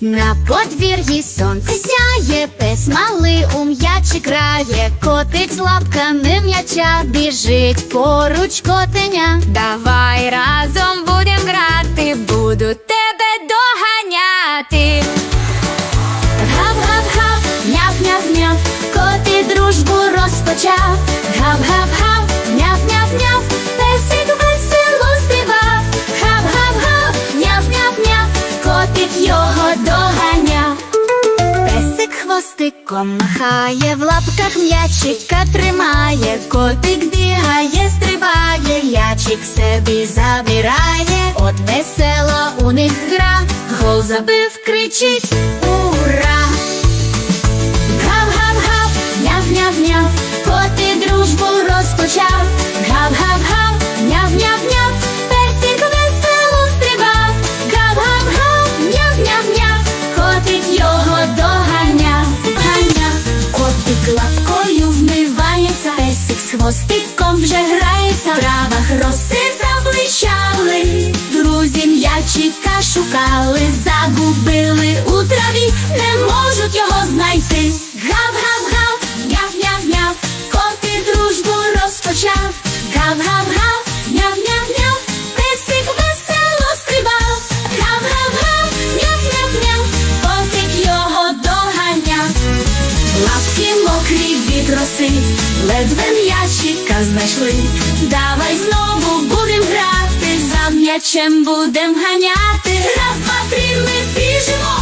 На подвір'ї сонце сяє, пес малий у м'ячі крає, котить з лапками м'яча, біжить поруч котеня. Давай хвостиком махає, в лапках м'ячика тримає, котик бігає, стрибає, м'ячик собі забирає, от весело у них гра, гол забив, кричить лапкою вмивається, песик з хвостиком вже грається. В травах роси заблищали, друзі м'ячика шукали, роси, ледве м'ячика знайшли. Давай знову будем грати, за м'ячем будем ганяти. Раз, два, три, ми біжимо,